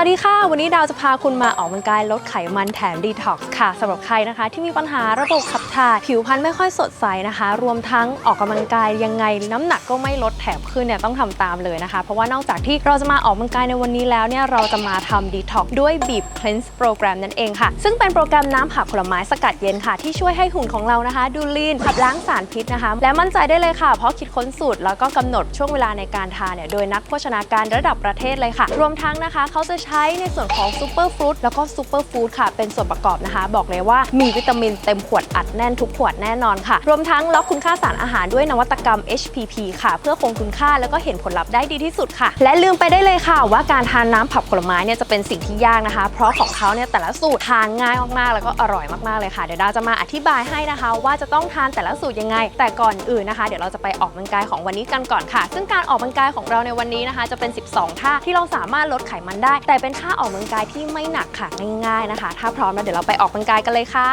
วัสดีค่ะ วันนี้ดาวจะพาคุณมาออกกำลังกายลดไขมันแถมดีท็อกซ์ค่ะสำหรับใครนะคะ ที่มีปัญหาระบบขับ ถ่ายผิวพรรณไม่ค่อยสดใสนะคะ รวมทั้งออกกำลังกายยังไงน้ำหนักก็ไม่ลดแถมขึ้นเนี่ยต้องทำตามเลยนะคะ เพราะว่านอกจากที่เราจะมาออกกำลังกายในวันนี้แล้วเนี่ยเราจะมาทำดีท็อกด้วยบีบ cleanse โปรแกรมนั่นเองค่ะ ซึ่งเป็นโปรแกรมน้ำผักผลไม้สกัดเย็นค่ะ ที่ช่วยให้หุ่นของเรานะคะ ดูลีนขับล้างสารพิษนะคะ และมั่นใจได้เลยค่ะ เพราะคิดค้นสูตรแล้วก็กำหนดช่วงเวลาในการทานเนี่ยโดยนักโภชนาการระดับประเทศเลยค่ะ รวมทั้งนะคะเขาจะใช้ในส่วนของซูเปอร์ฟรุตแล้วก็ซูเปอร์ฟู้ดค่ะเป็นส่วนประกอบนะคะ บอกเลยว่ามีวิตามินเต็มขวดอัดแน่นทุกขวดแน่นอนค่ะ รวมทั้งล็อกคุณค่าสารอาหารด้วยนวัตกรรม HPP ค่ะ เพื่อคงคุณค่าแล้วก็เห็นผลลัพธ์ได้ดีที่สุดค่ะ และลืมไปได้เลยค่ะ ว่าการทานน้ำผักผลไม้เนี่ยจะเป็นสิ่งที่ยากนะคะ เพราะของเขาเนี่ยแต่ละสูตรทานง่ายมากๆ แล้วก็อร่อยมากๆเลยค่ะ เดี๋ยวดาวจะมาอธิบายให้นะคะ ว่าจะต้องทานแต่ละสูตรยังไง แต่ก่อนอื่นนะคะ เดี๋ยวเราจะไปออกกำลังกายของวันนี้กันก่อนค่ะ ซึ่งการออกกำลังกายของเราในวันนี้นะคะ จะเป็น 12 ท่าที่เราสามารถลดไขมันได้ แต่เป็นท่าออกกำลังกายที่ไม่หนักค่ะง่ายๆนะคะ ถ้าพร้อมแล้วเดี๋ยวเราไปออกกำลังกายกันเลยค่ะ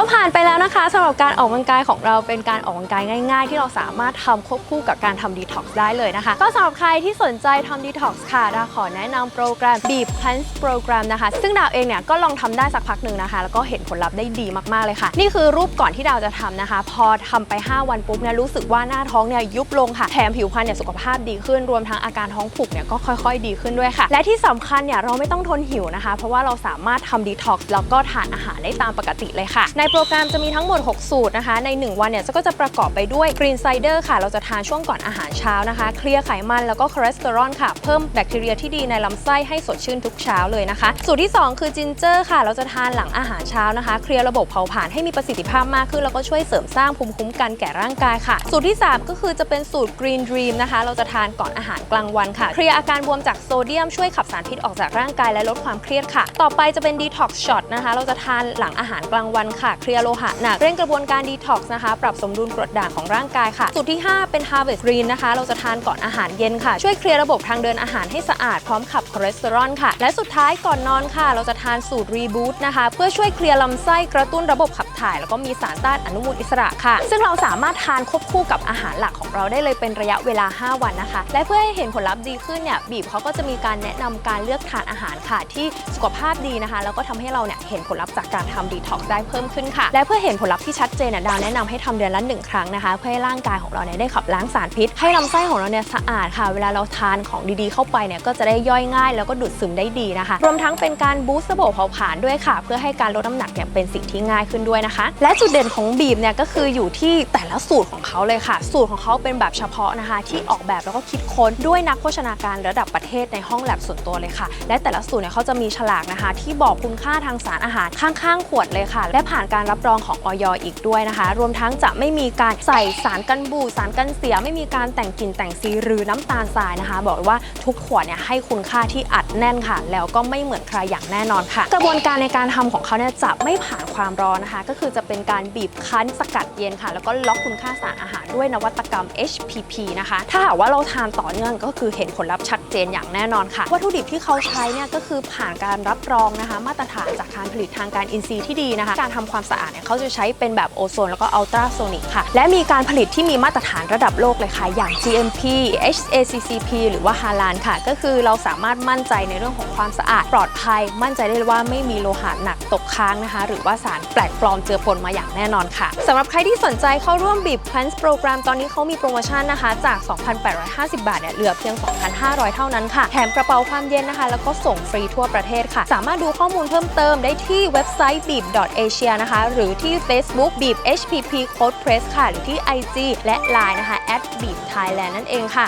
็ผ่านไปแล้วนะคะสำหรับการออกกำลังกายของเราเป็นการออกกำลังกายง่าย ๆ ที่เราสามารถทำควบคู่กับการทำดีท็อกซ์ได้เลยนะคะ ก็สำหรับใครที่สนใจทำดีท็อกซ์ค่ะดาขอแนะนำโปรแกรม Beep Cleanse Program นะคะ ซึ่งดาวเองเนี่ยก็ลองทำได้สักพักหนึ่งนะคะ แล้วก็เห็นผลลัพธ์ได้ดีมากๆเลยค่ะ นี่คือรูปก่อนที่ดาวจะทำนะคะ พอทำไป 5 วันปุ๊บเนี่ยรู้สึกว่าหน้าท้องเนี่ยยุบลงค่ะแถมผิวพรรณเนี่ยสุขภาพดีขึ้นรวมทั้งอาการท้องผูกเนี่ยก็ค่อย ๆ ดีขึ้นด้วยค่ะ และที่สำคัญเนี่ยเราไม่ต้องทนหิวนะคะ เพราะว่าเราสามารถทำดีท็อกซ์แล้วก็ทานอาหารได้ตามปกติเลยค่ะในโปรแกรมจะมีทั้งหมด 6 สูตรนะคะ ใน 1 วันเนี่ยก็จะประกอบไปด้วยกรีนไซเดอร์ค่ะ เราจะทานช่วงก่อนอาหารเช้านะคะ เคลียร์ไขมันแล้วก็คอเลสเตอรอลค่ะ เพิ่มแบคทีเรียที่ดีในลำไส้ให้สดชื่นทุกเช้าเลยนะคะ สูตรที่ 2 คือจินเจอร์ค่ะ เราจะทานหลังอาหารเช้านะคะ เคลียร์ระบบเผาผลาญให้มีประสิทธิภาพมากขึ้น แล้วก็ช่วยเสริมสร้างภูมิคุ้มกันแก่ร่างกายค่ะ สูตรที่ 3 ก็คือจะเป็นสูตร Green Dream นะคะ เราจะทานก่อนอาหารกลางวันค่ะ เคลียร์อาการบวมจากโซเดียมช่วยขับสารพิษออกจากร่างกายและลดความเครียดค่ะ ต่อไปจะเป็น Detox Shot นะคะ เราจะทานหลังอาหารกลางวันค่ะเคลียร์โลหะหนักเร่งกระบวนการ Detox นะคะ ปรับสมดุลกรดด่างของร่างกายค่ะ สูตรที่ 5 เป็น Harvest Green นะคะ เราจะทานก่อนอาหารเย็นค่ะ ช่วยเคลียร์ระบบทางเดินอาหารให้สะอาดพร้อมขับคอเลสเตอรอลค่ะ และสุดท้ายก่อนนอนค่ะ เราจะทานสูตร Reboot นะคะ เพื่อช่วยเคลียร์ลำไส้กระตุ้นระบบขับถ่าย แล้วก็มีสารต้านอนุมูลอิสระค่ะ ซึ่งเราสามารถทานควบคู่กับอาหารหลักของเราได้เลยเป็นระยะเวลา 5 วันนะคะ และเพื่อให้เห็นผลลัพธ์ดีขึ้นเนี่ยบีบเขาก็จะมีการแนะนำการเลือกทานอาหารค่ะที่สุขภาพดีนะคะ แล้วก็ทำให้เราเนี่ยเห็นผลลัพธ์จากการทำดีท็อกซ์ได้เพิ่มขึ้นค่ะ และเพื่อเห็นผลลัพธ์ที่ชัดเจนเนี่ยดาวแนะนำให้ทำเดือนละหนึ่งครั้งนะคะ เพื่อให้ร่างกายของเราเนี่ยได้ขับล้างสารพิษ ให้ลำไส้ของเราเนี่ยสะอาดค่ะ เวลาเราทานของดีๆเข้าไปเนี่ยก็จะได้ย่อยง่าย แล้วก็ดูดซึมได้ดีนะคะ รวมทั้งเป็นการบูสต์ระบบเผาผลาญด้วยค่ะ เพื่อให้การลดน้ำหนักเนี่ยเป็นสิ่งที่ง่ายขึ้นด้วยนะคะ และจุดเด่นของบีบเนี่ยก็คืออยู่ที่แต่ละสูตรของเขาเลยค่ะ สูตรของเขาเป็นแบบเฉพาะนะคะ ที่ออกแบบแล้วก็คิดค้นด้วยนักโภชนาการระดับประเทศในห้องแลบส่วนตัวเลยค่ะ และแต่ละสูตรเนี่ยเขาจะมีฉลากนะคะ ที่บอกคุณค่าทางสารอาหารข้างๆ ขวดเลยค่ะ และผ่านการรับรองของออยอีกด้วยนะคะ รวมทั้งจะไม่มีการใส่สารกันบูดสารกันเสีย ไม่มีการแต่งกลิ่นแต่งสีหรือน้ำตาลทรายนะคะ บอกว่าทุกขวดเนี่ยให้คุณค่าที่อัดแน่นค่ะ แล้วก็ไม่เหมือนใครอย่างแน่นอนค่ะ กระบวนการในการทำของเขาเนี่ยจะไม่ผ่านความร้อนนะคะ ก็คือจะเป็นการบีบคั้นสกัดเย็นค่ะ แล้วก็ล็อกคุณค่าสารอาหารด้วยนวัตกรรม HPP นะคะ ถ้าหากว่าเราทานต่อเนื่องก็คือเห็นผลลัพธ์ชัดเจนอย่างแน่นอนค่ะ วัตถุดิบที่เขาใช้เนี่ยก็คือผ่านการรับรองนะคะ มาตรฐานจากการผลิตทางการอินทรีย์ที่ดีนะคะ การทำความสะอาดเนี่ยเขาจะใช้เป็นแบบโอโซนแล้วก็อัลตราโซนิกค่ะ และมีการผลิตที่มีมาตรฐานระดับโลกเลยค่ะ อย่าง GMP HACCP หรือว่าฮาลานค่ะ ก็คือเราสามารถมั่นใจในเรื่องของความสะอาด ปลอดภัย มั่นใจได้เลยว่าไม่มีโลหะหนักตกค้างนะคะ หรือว่าสารแปลกปลอมเจือปนมาอย่างแน่นอนค่ะสำหรับใครที่สนใจเข้าร่วมบีบ Cleanse โปรแกรมตอนนี้เขามีโปรโมชั่นนะคะ จาก 2,850 บาทเนี่ยเหลือเพียง 2,500 เท่านั้นค่ะแถมกระเป๋าความเย็นนะคะ แล้วก็ส่งฟรีทั่วประเทศค่ะ สามารถดูข้อมูลเพิ่มเติมได้ที่เว็บไซต์ beep.asia นะคะคะ หรือที่ Facebook beep hpp code press ค่ะ หรือที่ IG และ Line นะคะ at beep thailand นั่นเองค่ะ